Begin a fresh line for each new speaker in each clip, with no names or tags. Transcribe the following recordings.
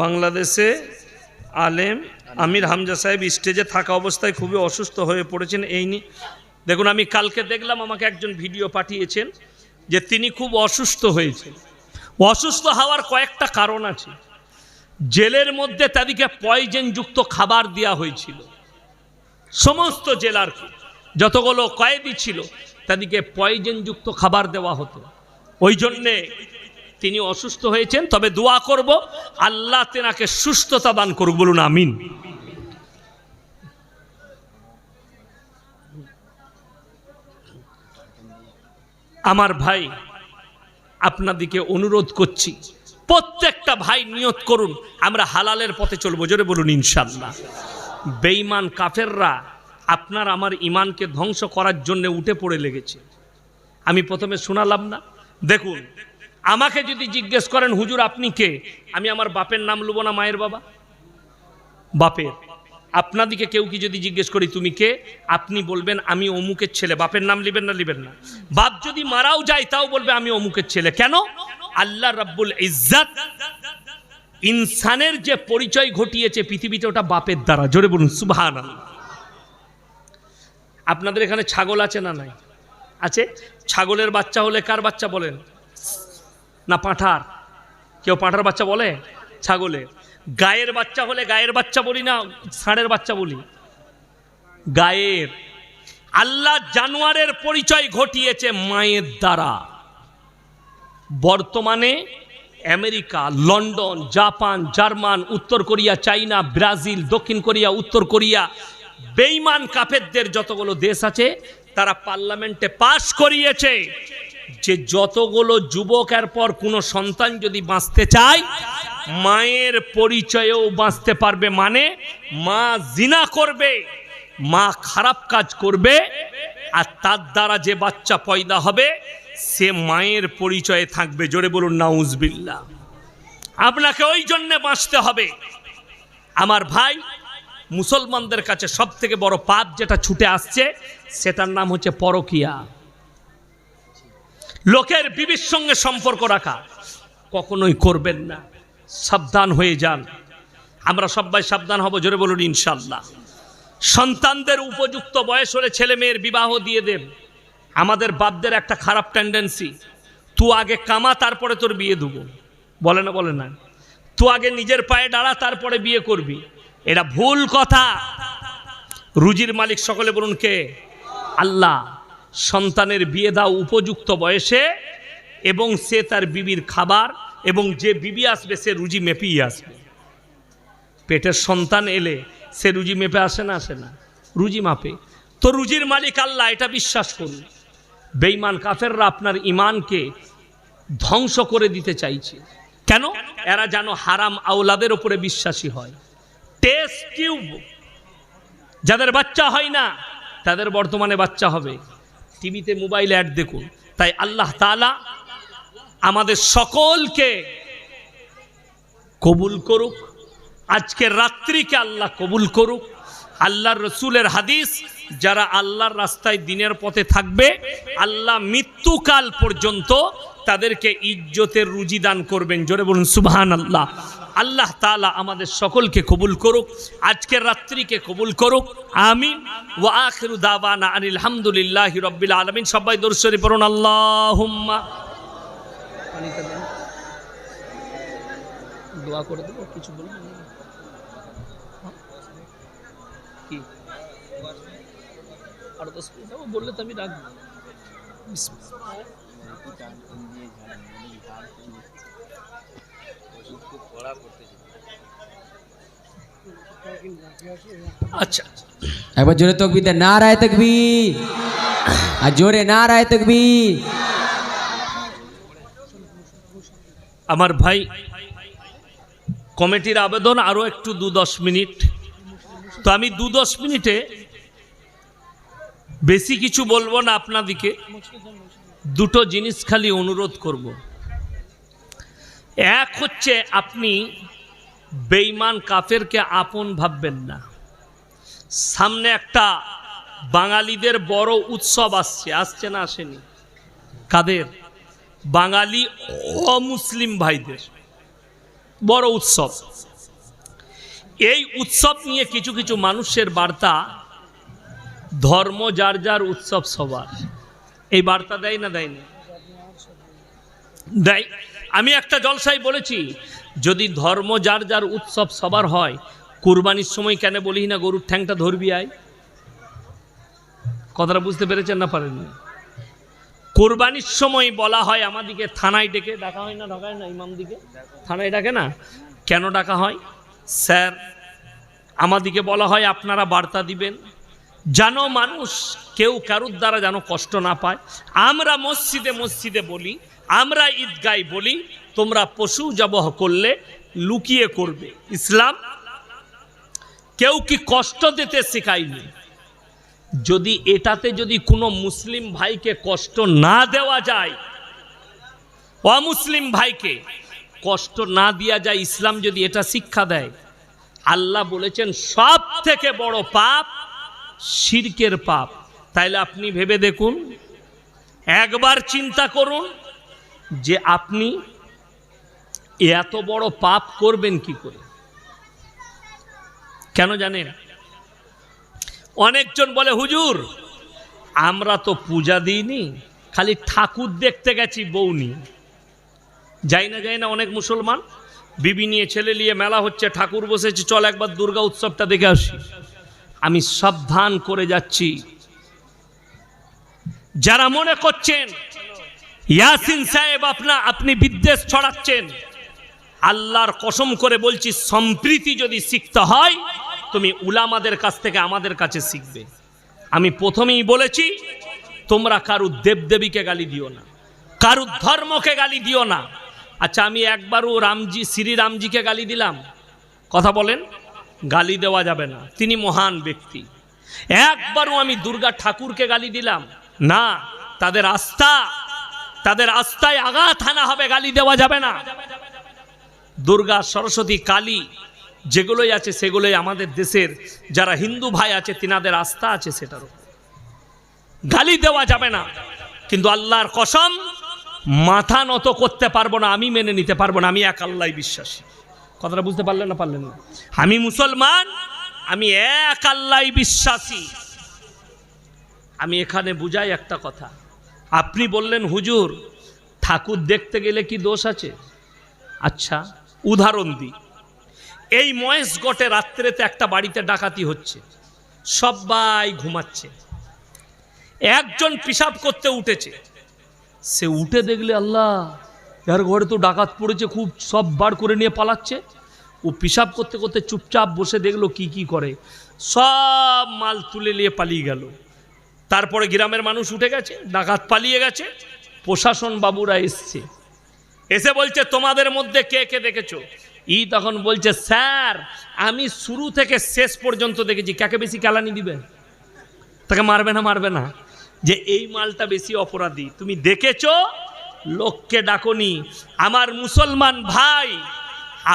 বাংলাদেশে আলেম আমির হামজা সাহেব স্টেজে থাকা অবস্থায় খুবই অসুস্থ হয়ে পড়েছেন, এই নিয়ে দেখুন, আমি কালকে দেখলাম আমাকে একজন ভিডিও পাঠিয়েছেন যে তিনি খুব অসুস্থ হয়েছেন। অসুস্থ হওয়ার কয়েকটা কারণ আছে। জেলের মধ্যে তাদেরকে পয়জনযুক্ত খাবার দেওয়া হয়েছিল। সমস্ত জেলার যতগুলো কয়েদি ছিল, তাদেরকে পয়জনযুক্ত খাবার দেওয়া হতো। ওই জন্যে তিনি অসুস্থ হয়েছেন, তবে দোয়া করব, আল্লাহ তেনাকে সুস্থতা দান করুক, বলুন আমিন। আমার ভাই, আপনাদিকে অনুরোধ করছি, প্রত্যেকটা ভাই নিয়ত করুন, আমরা হালালের পথে চলবো, জোরে বলুন ইনশাল্লাহ। বেঈমান কাফেররা আপনার আমার ইমানকে ধ্বংস করার জন্য উঠে পড়ে লেগেছে। আমি প্রথমে শোনালাম না, দেখুন আমাকে যদি জিজ্ঞেস করেন, হুজুর, আপনি কে? আমি আমার বাপের নাম লুবো না, মায়ের বাবা? বাপের। আপনাদিকে কেউ কি যদি জিজ্ঞেস করি, তুমি কে? আপনি বলবেন, আমি অমুকের ছেলে। বাপের নাম লিবেন না লিবেন না। বাপ যদি মারাও যায়, তাও বলবে, আমি অমুকের ছেলে। কেন? আল্লাহ রাব্বুল ইজ্জাত ইনসানের যে পরিচয় ঘটিয়েছে পৃথিবীতে, ওটা বাপের দ্বারা। জোরে বলুন সুবহান আপনাদের এখানে ছাগল আছে না নাই? আছে? ছাগলের বাচ্চা হলে কার বাচ্চা বলেন? না পাঁঠার? কেউ পাঁঠার বাচ্চা বলে? ছাগলের গায়ের বাচ্চা হলে গায়ের বাচ্চা বলি না ষাঁড়ের বাচ্চা বলি? গায়ের। আল্লাহ জানোয়ারের পরিচয় ঘটিয়েছে মায়ের দ্বারা। বর্তমানে আমেরিকা, লন্ডন, জাপান, জার্মান, উত্তর কোরিয়া, চাইনা, ব্রাজিল, দক্ষিণ কোরিয়া, উত্তর কোরিয়া বেইমান কাফেরদের যতগুলো দেশ আছে, তারা পার্লামেন্টে পাশ করিয়েছে। যে যতগুলো যুবকের পর কোনো সন্তান যদি বাঁচতে চায়, মায়ের পরিচয়েও বাঁচতে পারবে মানে মা জিনা করবে, মা খারাপ কাজ করবে, আর তার দ্বারা যে বাচ্চা পয়দা হবে, সে মায়ের পরিচয়ে থাকবে। জোরে বলুন নাউজবিল্লা আপনাকে ওই জন্যে বাঁচতে হবে। আমার ভাই মুসলমানদের কাছে সব থেকে বড় পাপ যেটা ছুটে আসছে, সেটার নাম হচ্ছে পরকিয়া। লোকের বিবির সঙ্গে সম্পর্ক রাখা। কখনোই করবেন না। সাবধান হয়ে যান। আমরা সবাই সাবধান হব, জোরে বলুন, ইনশাল্লাহ। সন্তানদের উপযুক্ত বয়স হলে ছেলে মেয়ের বিবাহ দিয়ে দেন। আমাদের বাপদের একটা খারাপ টেন্ডেন্সি তু আগে কামা, তারপরে তোর বিয়ে দেবো। বলে না বলে না। তু আগে নিজের পায়ে দাঁড়া, তারপরে বিয়ে করবি। এটা ভুল কথা। রুজির মালিক সকলে বলুন কে? আল্লাহ। সন্তানের বিয়ে দাও উপযুক্ত বয়সে এবং সে তার বিবির খাবার এবং যে বিবি আসবে সে রুজি মেপেই আসবে। পেটের সন্তান এলে সে রুজি মেপে আসে না আসে না। রুজি মাপে। তো রুজির মালিক আল্লাহ, এটা বিশ্বাস করুন। বেইমান কাফেররা আপনার ইমানকে ধ্বংস করে দিতে চাইছে। কেন? এরা যেন হারাম আওলাদের ওপরে বিশ্বাসী হয়। Test tube. যাদের বাচ্চা হয় না, তাদের বর্তমানে বাচ্চা হবে। টিভিতে মোবাইল অ্যাড দেখুন। তাই আল্লাহ তালা আমাদের সকলকে কবুল করুক। আজকে রাত্রিকে আল্লাহ কবুল করুক। আল্লাহর রসুলের হাদিস, যারা আল্লাহর রাস্তায় দিনের পথে থাকবে, আল্লাহ মৃত্যুকাল পর্যন্ত তাদেরকে ইজ্জতের রুজি দান করবেন। জোরে বলুন সুবহান আল্লাহ আল্লাহ তালা আমাদের সকলকে কবুল করুক, আজকের রাত্রিকে কবুল করুক, আমিন। ও আখিরু দাওয়ানা আনিল হামদুলিল্লাহ রব্বিল আলমিন। সবাই দর্শনী পড়ুন আল্লাহ আরও দশ মিনিট। বললে তো আমি রাখব। বিসমিল্লাহ। আচ্ছা।
একবার জোরে তকবির দেন। না রায় তকবি আর জোরে না রায় তকবি
আমার ভাই কমিটির আবেদন আরও একটু দু দশ মিনিট। তো আমি দু দশ মিনিটে বেশি কিছু বলব না আপনাদিকে। দুটো জিনিস খালি অনুরোধ করব। এক হচ্ছে আপনি বেইমান কাফেরকে আপন ভাববেন না। সামনে একটা বাঙালিদের বড় উৎসব আসছে আসছে না আসেনি? কাদের? বাঙালি অমুসলিম ভাইদের। বড় উৎসব। এই উৎসব নিয়ে কিছু কিছু মানুষের বার্তা ধর্ম যার যার উৎসব সবার। এই বার্তা দেয় না দেয় না দেয়। আমি একটা জলসাই বলেছি, যদি ধর্ম যার যার উৎসব সবার হয়, কুরবানির সময় কেন বলি না গরুর ঠ্যাংটা ধরবি আয়? কথাটা বুঝতে পেরেছেন না পারেননি কোরবানির সময় বলা হয় আমাদিকে থানায় ডেকে, ডাকা হয় না, ঢাকায় না, ইমাম দিকে? থানায় ডাকে না? কেন ডাকা হয়? স্যার আমাদিকে বলা হয় আপনারা বার্তা দিবেন। যেন মানুষ কেউ কারুর দ্বারা যেন কষ্ট না পায়। আমরা মসজিদে মসজিদে বলি আমরা ঈদগায় বলি, তোমরা পশু জবহ করলে লুকিয়ে করবে। ইসলাম কেউ কি কষ্ট দিতে শেখায়নি? যদি এটাতে যদি কোনো মুসলিম ভাইকে কষ্ট না দেওয়া যায়, অমুসলিম ভাইকে কষ্ট না দেওয়া যায়, ইসলাম যদি এটা শিক্ষা দেয়, আল্লাহ বলেছেন সব থেকে বড় পাপ শিরকের পাপ। তাইলে আপনি ভেবে দেখুন, একবার চিন্তা করুন যে আপনি এত বড় পাপ করবেন কি করে? কেন জানেন অনেকজন বলে, হুজুর, আমরা তো পূজা দিইনি, খালি ঠাকুর দেখতে গেছি, বউ যাই না যাই না, অনেক মুসলমান, বিবি নিয়ে ছেলে নিয়ে মেলা হচ্ছে, ঠাকুর বসেছে, চল একবার দুর্গা উৎসবটা দেখে আসি। আমি সাবধান করে যাচ্ছি। যারা মনে করছেন ইয়াসিন সাহেব আপনা আপনি বিদ্বেষ ছড়াচ্ছেন। আল্লাহর কসম করে বলছি, সম্প্রীতি যদি শিখতে হয়, তুমি উলামাদের কাছ থেকে আমাদের কাছে শিখবে। আমি প্রথমেই বলেছি, তোমরা কারু দেবদেবীকে গালি দিও না, কারু ধর্মকে গালি দিও না। আচ্ছা আমি একবারও রামজি শ্রী রামজিকে গালি দিলাম। কথা বলেন, গালি দেওয়া যাবে না। তিনি মহান ব্যক্তি। একবারও আমি দুর্গা ঠাকুরকে গালি দিলাম। না, তাদের আস্থা তাদের আস্থায় আঘাত হানা হবে, গালি দেওয়া যাবে না। দুর্গা, সরস্বতী, কালী যেগুলোই আছে সেগুলোই আমাদের দেশের যারা হিন্দু ভাই আছে তিনাদের আস্থা আছে সেটার গালি দেওয়া যাবে না। কিন্তু আল্লাহর কসম, মাথা নত করতে পারব না, আমি মেনে নিতে পারব না, আমি এক আল্লাহ বিশ্বাসী। কথাটা বুঝতে পারলেন না পারলেন না? আমি মুসলমান, আমি এক আল্লাহ বিশ্বাসী। আমি এখানে বুঝাই একটা কথা। আপনি বললেন, হুজুর, ঠাকুর দেখতে গেলে কি দোষ আছে? আচ্ছা উদাহরণ দিই। এই মহেশ গটে রাত্রেতে একটা বাড়িতে ডাকাতি হচ্ছে। সবাই ঘুমাচ্ছে। একজন পিসাব করতে উঠেছে। সে উঠে দেখলে, আল্লাহ যার ঘরে তো ডাকাত পড়েছে, খুব সব বার করে নিয়ে পালাচ্ছে। ও পিসাব করতে করতে চুপচাপ বসে দেখল কি কি করে। সব মাল তুলে নিয়ে পালিয়ে গেল। তারপরে গ্রামের মানুষ উঠে গেছে ডাকাত পালিয়ে গেছে, প্রশাসন বাবুরা এসছে। এসে বলছে, তোমাদের মধ্যে কে কে দেখেছ? ই তখন বলছে, স্যার, আমি শুরু থেকে শেষ পর্যন্ত দেখেছি। কাকে বেশি কেলানি দিবে তাকে মারবে না মারবে না। যে এই মালটা বেশি অপরাধী। তুমি দেখেছ? লোককে ডাকনি। আমার মুসলমান ভাই,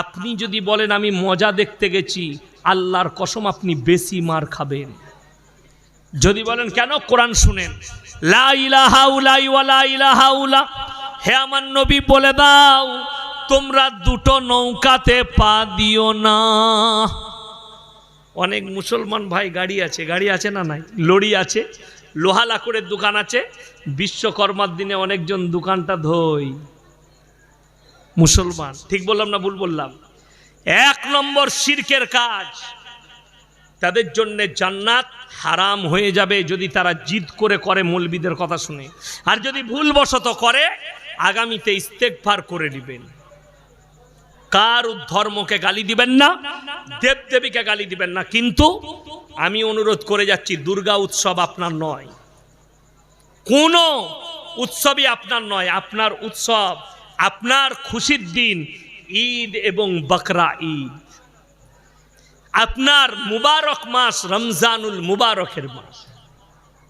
আপনি যদি বলেন আমি মজা দেখতে গেছি, আল্লাহর কসম আপনি বেশি মার খাবেন। যদি বলেন, কেন কোরআন শুনেন? লা হে আমার নবী, বলে দাও, তোমরা দুটো নৌকাতে পা দিও না। অনেক মুসলমান ভাই গাড়ি আছে। গাড়ি আছে না নাই? লড়ি আছে, লোহা লাকড়ের দোকান আছে। বিশ্বকর্মার দিনে অনেকজন দোকানটা ধোই। মুসলমান, ঠিক বললাম না ভুল বললাম? এক নম্বর শিরকের কাজ। তাদের জন্য জান্নাত হারাম হয়ে যাবে যদি তারা জিদ করে করে মৌলবিদের কথা শুনে। আর যদি ভুলবশত করে, আগামীতে ইস্তেকফার করে নেবেন কার ধর্মকে গালি দিবেন না, দেবদেবীকে গালি দিবেন না। কিন্তু আমি অনুরোধ করে যাচ্ছি, দুর্গা উৎসব আপনার নয়। কোনো উৎসবই আপনার নয়, আপনার উৎসব, আপনার খুশির দিন, ঈদ এবং বকরা ঈদ। আপনার মুবারক মাস রমজানুল মুবারকের মাস।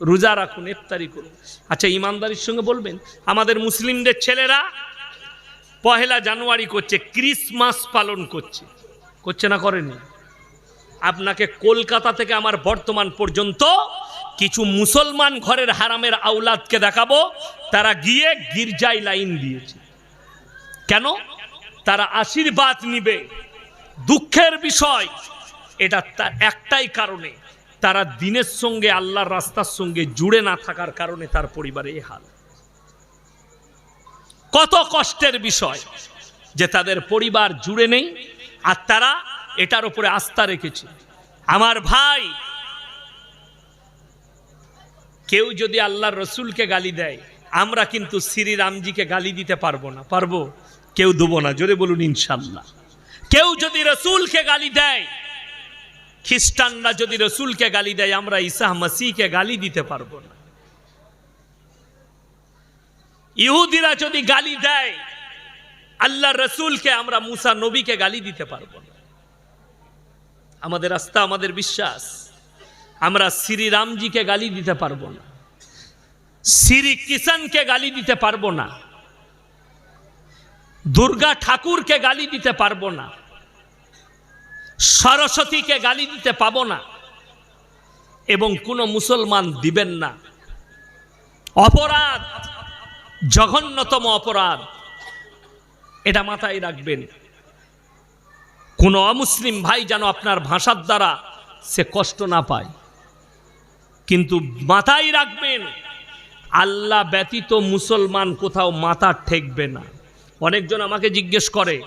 রোজা রাখুন, ইফতারি করুন। আচ্ছা ইমানদারির সঙ্গে বলবেন, আমাদের মুসলিমদের ছেলেরা পহেলা জানুয়ারি করছে, ক্রিসমাস পালন করছে। করছে না করেনি? আপনাকে কলকাতা থেকে আমার বর্তমান পর্যন্ত কিছু মুসলমান ঘরের হারামের আউলাদকে দেখাবো, তারা গিয়ে গির্জায় লাইন দিয়েছে। কেন? তারা আশীর্বাদ নিবে। দুঃখের বিষয় এটা তার একটাই কারণে তারা দিনের সঙ্গে আল্লাহর রাস্তার সঙ্গে জুড়ে না থাকার কারণে তার পরিবারে এ হাল। কত কষ্টের বিষয় যে তাদের পরিবার জুড়ে নেই আর তারা এটার উপরে আস্থা রেখেছে। আমার ভাই, কেউ যদি আল্লাহর রসুলকে গালি দেয়, আমরা কিন্তু শ্রীরামজিকে গালি দিতে পারব না। পারব? কেউ দেবো না। জোরে বলুন ইনশাল্লাহ। কেউ যদি রসুলকে গালি দেয় খ্রিস্টানরা যদি রসুলকে গালি দেয়, আমরা ঈসা মাসিকে গালি দিতে পারব না। ইহুদিরা যদি গালি দেয়, আল্লাহ রসুলকে, আমরা মুসা নবীকে গালি দিতে পারব না। আমাদের আস্থা আমাদের বিশ্বাস, আমরা শ্রীরামজিকে গালি দিতে পারব না। শ্রী কিষানকে গালি দিতে পারব না। দুর্গা ঠাকুরকে গালি দিতে পারব না। সরস্বতীকে গালি দিতে পাবো না এবং কোনো মুসলমান দিবেন না। অপরাধ, জঘন্যতম অপরাধ, এটা মাথায় রাখবেন। কোন অমুসলিম ভাই যেন আপনার ভাষার দ্বারা সে কষ্ট না পায়। কিন্তু মাথায় রাখবেন, আল্লাহ ব্যতীত মুসলমান কোথাও মাথা ঠেকবে না। অনেকজন আমাকে জিজ্ঞেস করে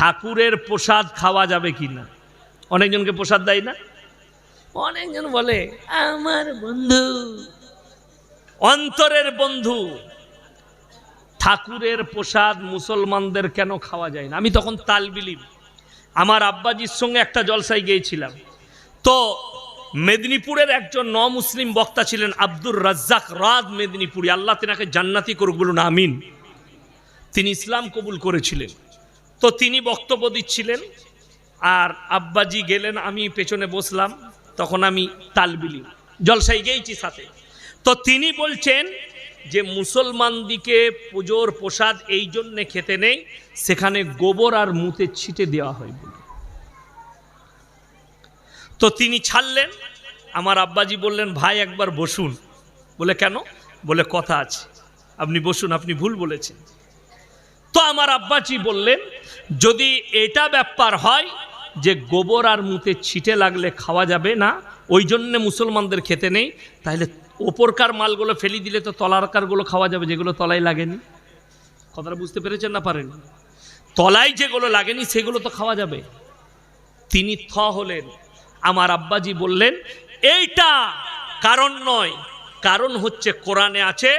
ঠাকুরের প্রসাদ খাওয়া যাবে কি না? অনেকজনকে প্রসাদ দেয় না? অনেকজন বলে আমার বন্ধু। অন্তরের বন্ধু। ঠাকুরের প্রসাদ মুসলমানদের কেন খাওয়া যায় না? আমি তখন তাল বিলিম। আমার আব্বাজির সঙ্গে একটা জলসায় গিয়েছিলাম। তো মেদিনীপুরের একজন ন মুসলিম বক্তা ছিলেন আব্দুর রাজ্জাক রাজ মেদিনীপুরি। আল্লাহ তেনাকে জান্নাতি করুক বলুন আমিন। তিনি ইসলাম কবুল করেছিলেন। তো তিনি বক্তব্য দিচ্ছিলেন, আর আব্বাজি গেলেন, আমি পেছনে বসলাম, তখন আমি তালবিলি জলসাই গেইছি সাথে। তো তিনি বলছেন যে মুসলমানদিকে পুজোর প্রসাদ এই জন্যে খেতে নেই, সেখানে গোবর আর মুতে ছিটে দেওয়া হয় বলে। তো তিনি ছাড়লেন, আমার আব্বাজি বললেন, ভাই, একবার বসুন। বলে, কেন? বলে, কথা আছে। আপনি বসুন, আপনি ভুল বলেছেন। তো আমার আব্বাজি বললেন, যদি এটা ব্যাপার হয় যে গোবর আর মুতে ছিটে লাগলে খাওয়া যাবে না, ওই জন্যে মুসলমানদের খেতে নেই, তাহলে ওপরকার মালগুলো ফেলি দিলে তো তলারকারগুলো খাওয়া যাবে, যেগুলো তলায় লাগেনি। কথাটা বুঝতে পেরেছেন না পারেন? তলায় যেগুলো লাগেনি, সেগুলো তো খাওয়া যাবে। তিনি থ হলেন। আমার আব্বাজি বললেন, এইটা কারণ নয়, কারণ হচ্ছে কোরআনে আছে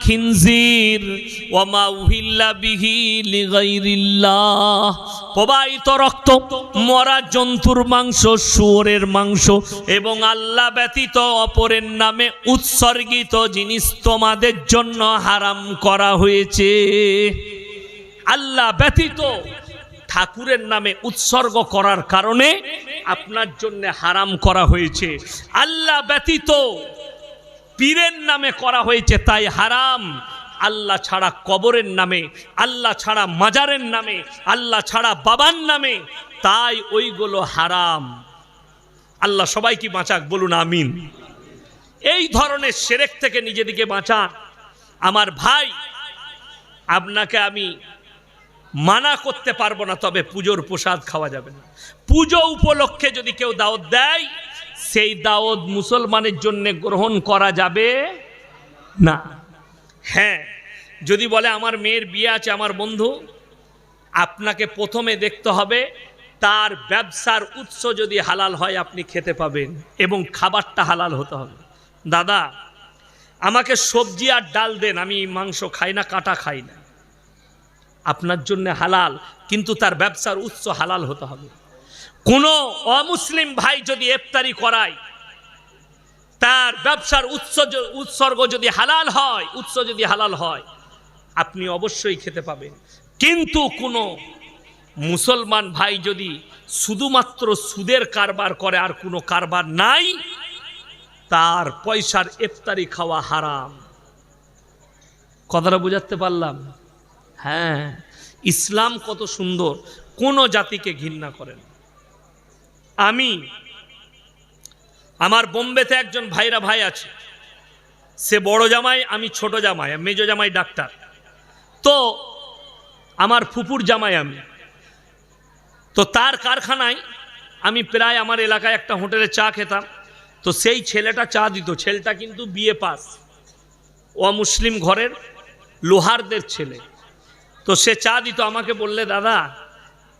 খিনজির প্রবাহিত রক্ত, মরা জন্তুর মাংস, শুয়োরের মাংস এবং আল্লাহ ব্যতীত অপরের নামে উৎসর্গিত জিনিস তোমাদের জন্য হারাম করা হয়েছে। আল্লাহ ব্যতীত ঠাকুরের নামে উৎসর্গ করার কারণে আপনার জন্য হারাম করা হয়েছে। আল্লাহ ব্যতীত পীরের নামে করা হয়েছে তাই হারাম। আল্লাহ ছাড়া কবরের নামে, আল্লাহ ছাড়া মাজারের নামে, আল্লাহ ছাড়া বাবার নামে, তাই ওইগুলো হারাম। আল্লাহ সবাইকে বাঁচাক, বলুন আমিন। এই ধরনের সেরেক থেকে নিজেদিকে বাঁচান। আমার ভাই, আপনাকে আমি মানা করতে পারব না, তবে পুজোর প্রসাদ খাওয়া যাবে না। পুজো উপলক্ষে যদি কেউ দাওয়াত দেয়, সেই দাওয়াত মুসলমানের জন্য গ্রহণ করা যাবে না। হ্যাঁ যদি বলে, আমার মেয়ের বিয়ে আছে, আমার বন্ধু, আপনাকে প্রথমে দেখতে হবে, তার ব্যবসার উৎস যদি হালাল হয়, আপনি খেতে পাবেন এবং খাবারটা হালাল হতে হবে। দাদা, আমাকে সবজি আর ডাল দেন, আমি মাংস খাই না, কাটা খাই না। আপনার জন্য হালাল, কিন্তু তার ব্যবসার উৎস হালাল হতে হবে। কোনো অমুসলিম ভাই যদি ইফতারি করায়, তার ব্যবসার উৎস উৎসর্গ যদি হালাল হয়, উৎস যদি হালাল হয়, আপনি অবশ্যই খেতে পাবেন। কিন্তু কোনো মুসলমান ভাই যদি শুধুমাত্র সুদের কারবার করে আর কোনো কারবার নাই, তার পয়সার ইফতারি খাওয়া হারাম। কথাটা বুঝাতে পারলাম? হ্যাঁ ইসলাম কত সুন্দর, কোনো জাতিকে ঘৃণা করেন আমি, আমার বোম্বেতে একজন ভাইরা ভাই আছে। সে বড় জামাই, আমি ছোট জামাই মেজো জামাই, ডাক্তার। তো, আমার ফুপুর জামাই আমি। তো তার কারখানায় আমি প্রায় আমার এলাকায় একটা হোটেলে চা খেতাম। তো সেই ছেলেটা চা দিত, ছেলেটা কিন্তু বিয়ে পাস অমুসলিম ঘরের লোহারদের ছেলে। তো সে চা দিত আমাকে বললে, দাদা,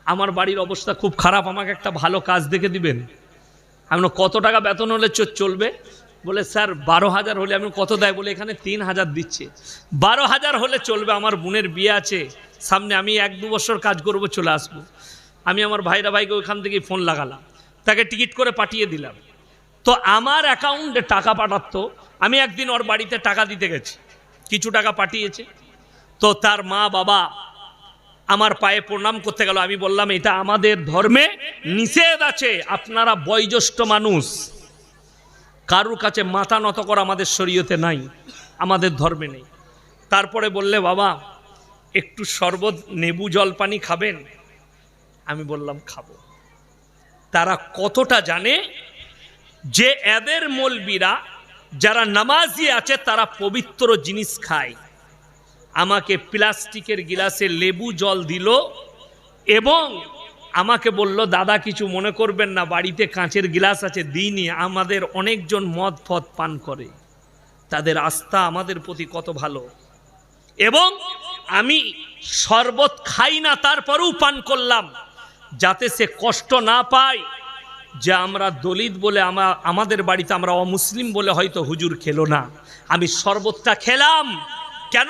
আমার বাড়ির অবস্থা খুব খারাপ, আমাকে একটা ভালো কাজ দেখে দিবেন। আমি কত টাকা বেতন হলে চলবে? বলে, স্যার, বারো হাজার হলে। আমি কত দেয়? বলে, এখানে তিন হাজার দিচ্ছে। বারো হাজার হলে চলবে, আমার বোনের বিয়ে আছে। সামনে আমি এক দু বছর কাজ করব, চলে আসব। আমি আমার ভাইরা ভাইকে ওইখান থেকে ফোন লাগালাম। তাকে টিকিট করে পাঠিয়ে দিলাম। তো আমার অ্যাকাউন্টে টাকা পাঠাতো। আমি একদিন ওর বাড়িতে টাকা দিতে গেছি। কিছু টাকা পাঠিয়েছে। তো তার মা বাবা আমার পায়ে প্রণাম করতে গেল। আমি বললাম, এটা আমাদের ধর্মে নিষেধ আছে। আপনারা বয়োজ্যেষ্ঠ মানুষ। কারুর কাছে মাথা নত করা আমাদের শরীয়তে নাই। আমাদের ধর্মে নেই। তারপরে বললে, বাবা, একটু শরবত নেবু জল পানি খাবেন? আমি বললাম, খাব। তারা কতটা জানে যে এদের মলবিরা যারা নামাজি আছে, তারা পবিত্র জিনিস খায়। আমাকে প্লাস্টিকের গিলাসে লেবু জল দিল এবং আমাকে বলল, দাদা, কিছু মনে করবেন না, বাড়িতে কাঁচের গিলাস আছে, দিইনি, আমাদের অনেকজন মদ ফদ পান করে। তাদের আস্থা আমাদের প্রতি কত ভালো। এবং আমি শরবত খাই না, তারপরেও পান করলাম, যাতে সে কষ্ট না পায় যে আমরা দলিত বলে, আমা, আমাদের বাড়িতে আমরা অমুসলিম বলে হয়তো হুজুর খেলো না। আমি শরবতটা খেলাম। কেন?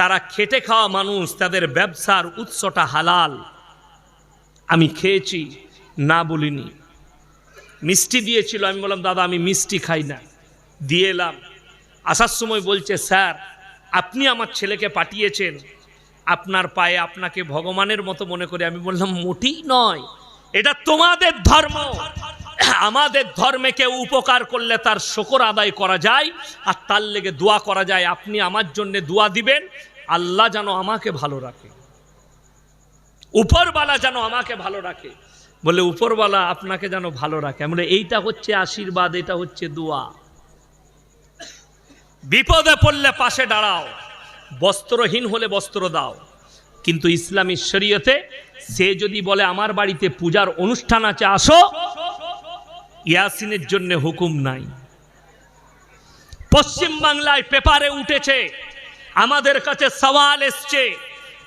তারা খেটে খাওয়া মানুষ, তাদের ব্যবসার উৎসটা হালাল। আমি খেয়েছি, না বলিনি। মিষ্টি দিয়েছিল, আমি বললাম, দাদা, আমি মিষ্টি খাই না। দিয়ে এলাম। আসার সময় বলছে, স্যার, আপনি আমার ছেলেকে পাঠিয়েছেন। আপনার পায়ে আপনাকে ভগবানের মতো মনে করে। আমি বললাম, মোটেই নয়। এটা তোমাদের ধর্ম। আমাদের ধর্মে কেউ উপকার করলে তার শকর আদায় করা যায়, আর তার লেগে দোয়া করা যায়। আপনি আমার জন্য দোয়া দিবেন আল্লাহ যেন আমাকে ভালো রাখে। উপরবালা যেন আমাকে ভালো রাখে। বলে উপরবালা আপনাকে যেন ভালো রাখে। আমরা এইটা হচ্ছে আশীর্বাদ, এটা হচ্ছে দোয়া। বিপদে পড়লে পাশে দাঁড়াও, বস্ত্রহীন হলে বস্ত্র দাও। কিন্তু ইসলামী শরীয়তে সে যদি বলে, আমার বাড়িতে পূজার অনুষ্ঠান আছে, আসো। ইয়াসিনের জন্য হুকুম নাই। পশ্চিম বাংলায় পেপারে উঠেছে আমাদের কাছে সওয়াল এসছে।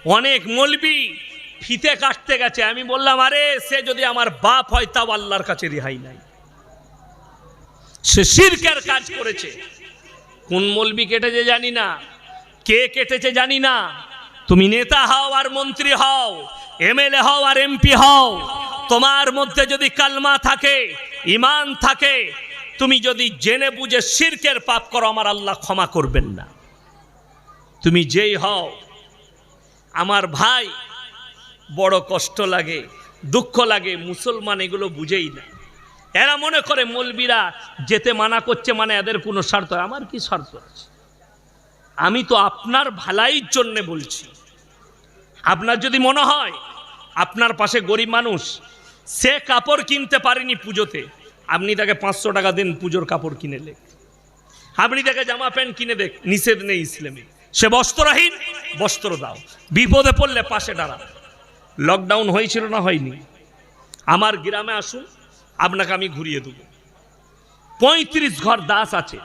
অনেক মলবি ফিতে কাটতে গেছে। আমি বললাম, আরে, সে যদি আমার বাপ হয়, তাও আল্লাহর কাছে রেহাই নাই। সে শিরকের কাজ করেছে। কোন মলবি কেটেছে জানি না। কে কেটেছে জানি না। তুমি নেতা হও আর মন্ত্রী হও, এমএলএ হও আর এমপি হও, তোমার মধ্যে যদি কালমা থাকে ইমান থাকে, তুমি যদি জেনে বুঝে শিরকের পাপ করো, আমার আল্লাহ ক্ষমা করবেন না। তুমি যেই হও, আমার ভাই বড় কষ্ট লাগে, দুঃখ লাগে, মুসলমান এগুলো বুঝেই না। এরা মনে করে মলবিরা যেতে মানা করছে মানে এদের কোনো স্বার্থ, আমার কি স্বার্থ আছে? আমি তো আপনার ভালাইর জন্যে বলছি। আপনার যদি মনে হয়, আপনার পাশে গরিব মানুষ, সে কাপড় কিনতে পারেনি পুজোতে, আপনি তাকে পাঁচশো টাকা দিন পুজোর কাপড় কিনে লেখ। আপনি তাকে জামা প্যান্ট কিনে দেখ, নিষেধ নেই ইসলামে। সে বস্ত্রহীন, বস্ত্র দাও। বিপদে পড়লে পাশে দাঁড়াও। লকডাউন হয়েছিল না হয়নি। আমার গ্রামে আসুন, আপনাকে আমি ঘুরিয়ে দেব। পঁয়ত্রিশ ঘর দাস আছে,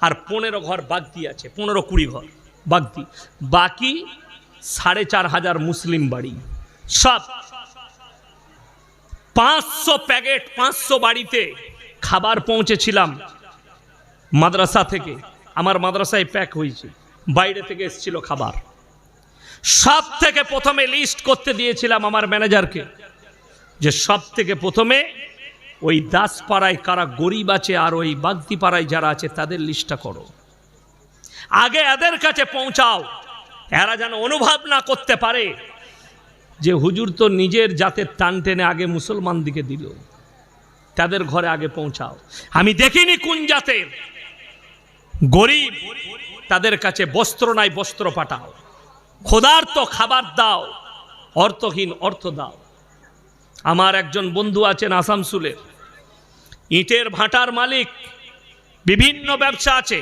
আর পনেরো ঘর বাগদি আছে, পনেরো কুড়ি ঘর বাগদি। বাকি সাড়ে চার হাজার মুসলিম বাড়ি। সব পাঁচশো প্যাকেট, পাঁচশো বাড়িতে খাবার পৌঁছেছিলাম মাদ্রাসা থেকে। আমার মাদ্রাসায় প্যাক হয়েছে। বাইরে থেকে এসেছিল খাবার। সব থেকে প্রথমে লিস্ট করতে দিয়েছিলাম আমার ম্যানেজারকে যে সব থেকে প্রথমে ওই দাসপাড়ায় কারা গরিব আছে আর ওই বাগদিপাড়ায় যারা আছে তাদের লিস্টটা করো। আগে এদের কাছে পৌঁছাও। এরা যেন অনুভব না করতে পারে যে হুজুর তো নিজের জাতের টান টেনে আগে মুসলমান দিকে দিল। তাদের ঘরে আগে পৌঁছাও। আমি দেখিনি কোন জাতের। গরিব। তাদের কাছে বস্ত্র নাই, বস্ত্র পাঠাও। তো খাবার দাও, অর্থহীন অর্থ দাও। আমার একজন বন্ধু আছেন আসামসুলের। ইটের ভাটার মালিক, বিভিন্ন ব্যবসা আছে।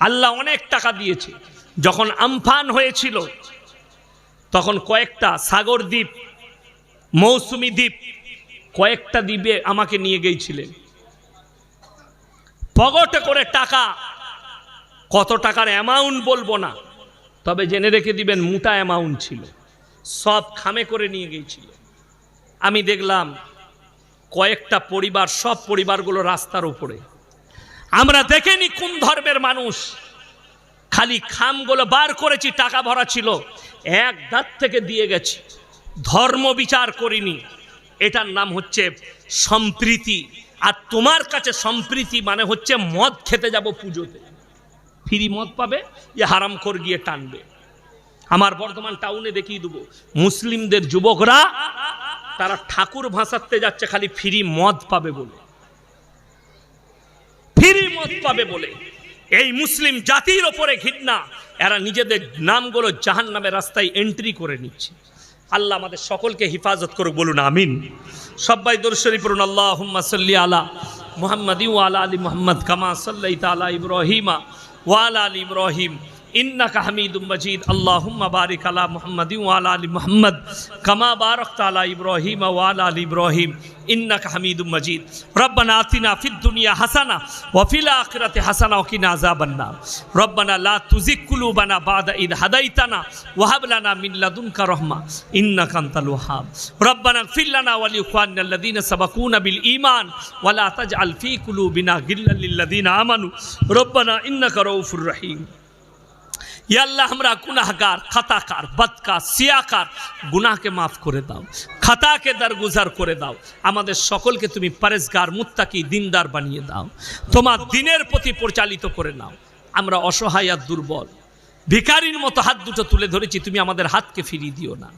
আল্লাহ অনেক টাকা দিয়েছে। যখন আমফান হয়েছিল, তখন কয়েকটা সাগর দ্বীপ, মৌসুমি দ্বীপ, কয়েকটা দ্বীপে আমাকে নিয়ে গিয়েছিলেন। পগটে করে টাকা কত টাকার অ্যামাউন্ট বলব না। তবে জেনে রেখে দিবেন, মোটা অ্যামাউন্ট ছিল। সব খামে করে নিয়ে গিয়েছিল। আমি দেখলাম, কয়েকটা পরিবার, সব পরিবারগুলো রাস্তার উপরে। আমরা দেখেনি কোন ধর্মের মানুষ। খালি খামগুলো বার করেছি, টাকা ভরা ছিল। এক দাঁত থেকে দিয়ে গেছি। ধর্ম বিচার করিনি। এটার নাম হচ্ছে সম্প্রীতি। আর তোমার কাছে সম্প্রীতি মানে হচ্ছে মদ খেতে যাব পুজোতে। ফ্রি মদ পাবে যে হারাম কর গিয়ে টানবে। আমার বর্ধমান টাউনে দেখিয়ে দেবো, মুসলিমদের যুবকরা, তারা ঠাকুর ভাসাতে যাচ্ছে, খালি ফ্রি মদ পাবে বলে। ফ্রি মদ পাবে বলে। এই মুসলিম জাতির ওপরে ঘৃণা, এরা নিজেদের নামগুলো জাহান নামের রাস্তায় এন্ট্রি করে নিচ্ছে। আল্লাহ আমাদের সকলকে হিফাজত করুক, বলুন আমিন। সবাই দর্শনী পড়ুন আল্লাহ সাল্লি আলা মুহাম্মদ আলা আলী মোহাম্মদ, কামা সাল্লাই তালা ইব্রাহিমা। ওয়ালা আল ইব্রাহিম। ইন্নাকা হামিদুম মজিদ আল্লাহুম্মা বারিক আলা মুহাম্মাদিন ওয়া আলা আলি মুহাম্মদ কামা বারাকতা আলা ইব্রাহিম ওয়া আলা আলি ইব্রাহিম ইন্নাকা হামিদুম মজিদ রব্বানা আতিনা ফিদ দুনিয়া হাসানা ওয়া ফিল আখিরাতি হাসানা ওয়া কিনা আযাবান নার রব্বানা লা তুজিগ কুলুবানা বাদা ইদ হাদাইতানা ওয়া হাব লানা মিন লাদুনকা রাহমা ইন্নাকা আনতাল ওয়াহাব রব্বানা ইগফির লানা ওয়া লিইখওয়ানিনা আল্লাযীনা সাবাকুনা বিল ঈমান ওয়া লা তাজআল ফী ইয়াল্লাহ আমরা গুনাহগার, খাতাকার বদকার সিয়াকার গুনাহকে মাফ করে দাও, খাতাকে দরগুজার করে দাও। আমাদের সকলকে তুমি পরেজগার মুত্তাকি, দিনদার বানিয়ে দাও। তোমার দিনের প্রতি পরিচালিত করে নাও। আমরা অসহায় আর দুর্বল। ভিকারির মতো হাত দুটো তুলে ধরেছি, তুমি আমাদের হাতকে ফিরিয়ে দিও না।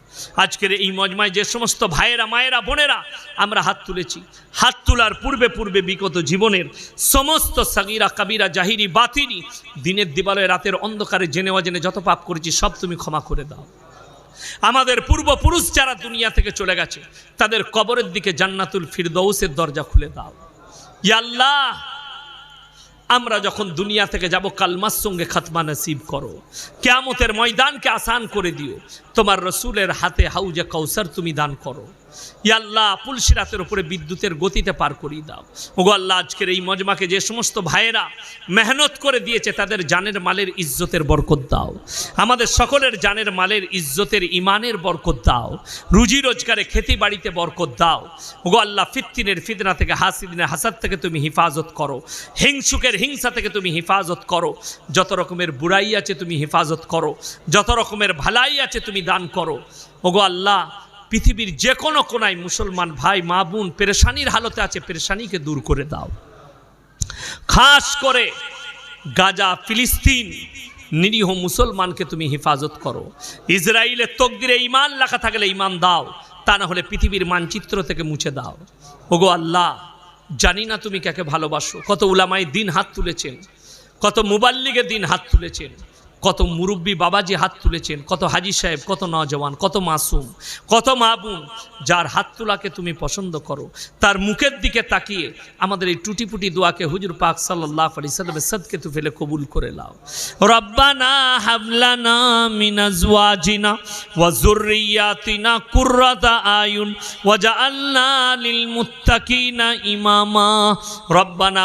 আজকের এই মজমায় যে সমস্ত ভাইয়েরা, মায়েরা, বোনেরা আমরা হাত তুলেছি, হাত তোলার পূর্বে পূর্বে বিগত জীবনের সমস্ত সাগিরা, কাবিরা, জাহিরি, বাতিনি দিনের দিবালয়, রাতের অন্ধকারে জেনে অজেনে যত পাপ করেছি, সব তুমি ক্ষমা করে দাও। আমাদের পূর্বপুরুষ যারা দুনিয়া থেকে চলে গেছে, তাদের কবরের দিকে জান্নাতুল ফিরদৌসের দরজা খুলে দাও। ইয়াল্লাহ আমরা যখন দুনিয়া থেকে যাব কালমার সঙ্গে খাতমা নসিব করো। কেয়ামতের ময়দানকে আসান করে দিও। তোমার রসুলের হাতে হাউজে কৌসার তুমি দান করো। ইয়াল্লাহ পুলসিরাতের উপরে বিদ্যুতের গতিতে পার করিয়ে দাও। ওগো আল্লাহ, আজকের এই মজমাকে যে সমস্ত ভাইয়েরা মেহনত করে দিয়েছে, তাদের জানের মালের ইজ্জতের বরকত দাও। আমাদের সকলের জানের মালের ইজ্জতের ইমানের বরকত দাও। রুজি রোজগারে খেতি বাড়িতে বরকত দাও। ওগো আল্লাহ ফিত্তিনের ফিতনা থেকে হাসিদিনের হাসাদ থেকে তুমি হিফাজত করো। হিংসুকের হিংসা থেকে তুমি হিফাজত করো। যত রকমের বুড়াই আছে, তুমি হেফাজত করো। যত রকমের ভালাই আছে, তুমি দান করো। ওগো আল্লাহ পৃথিবীর যে কোনো কোনায় মুসলমান ভাই, মা, বোন পেরেশানির হালতে আছে, পেরেশানিকে দূর করে দাও। খাস করে গাজা, ফিলিস্তিন, নিরীহ মুসলমানকে তুমি হেফাজত করো। ইসরায়েলের তকদিরে ইমান লেখা থাকলে ইমান দাও, তা না হলে পৃথিবীর মানচিত্র থেকে মুছে দাও। ওগো আল্লাহ, জানি না তুমি কাকে ভালোবাসো। কত উলামায় দিন হাত তুলেছেন, কত মুবাল্লিগের দিন হাত তুলেছেন। কত মুরব্বী বাবাজি হাত তুলেছেন, কত হাজি সাহেব, কত নজওয়ান কত মাসুম, কত মাবুন যার হাত তোলাকে তুমি পছন্দ করো। তার মুখের দিকে তাকিয়ে আমাদের এই টুটিপুটি দোয়াকে হুজুর পাক সাল্লাহ আলি সাল্লামের সদকে তু ফেলে কবুল করে লাও রব্বানা মিনাজওয়াজিনা ওয়া আয়ুন মুত্তাকিনা ইমামা। রব্বানা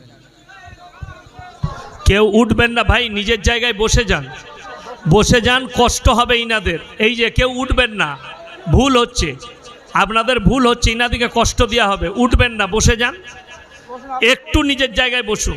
কেউ উঠবেন না ভাই, নিজের জায়গায় বসে যান। বসে যান, কষ্ট হবে ইনাদের। এই যে কেউ উঠবেন না, ভুল হচ্ছে। আপনাদের ভুল হচ্ছে, ইনাদিকে কষ্ট দেওয়া হবে। উঠবেন না, বসে যান। একটু নিজের জায়গায় বসুন।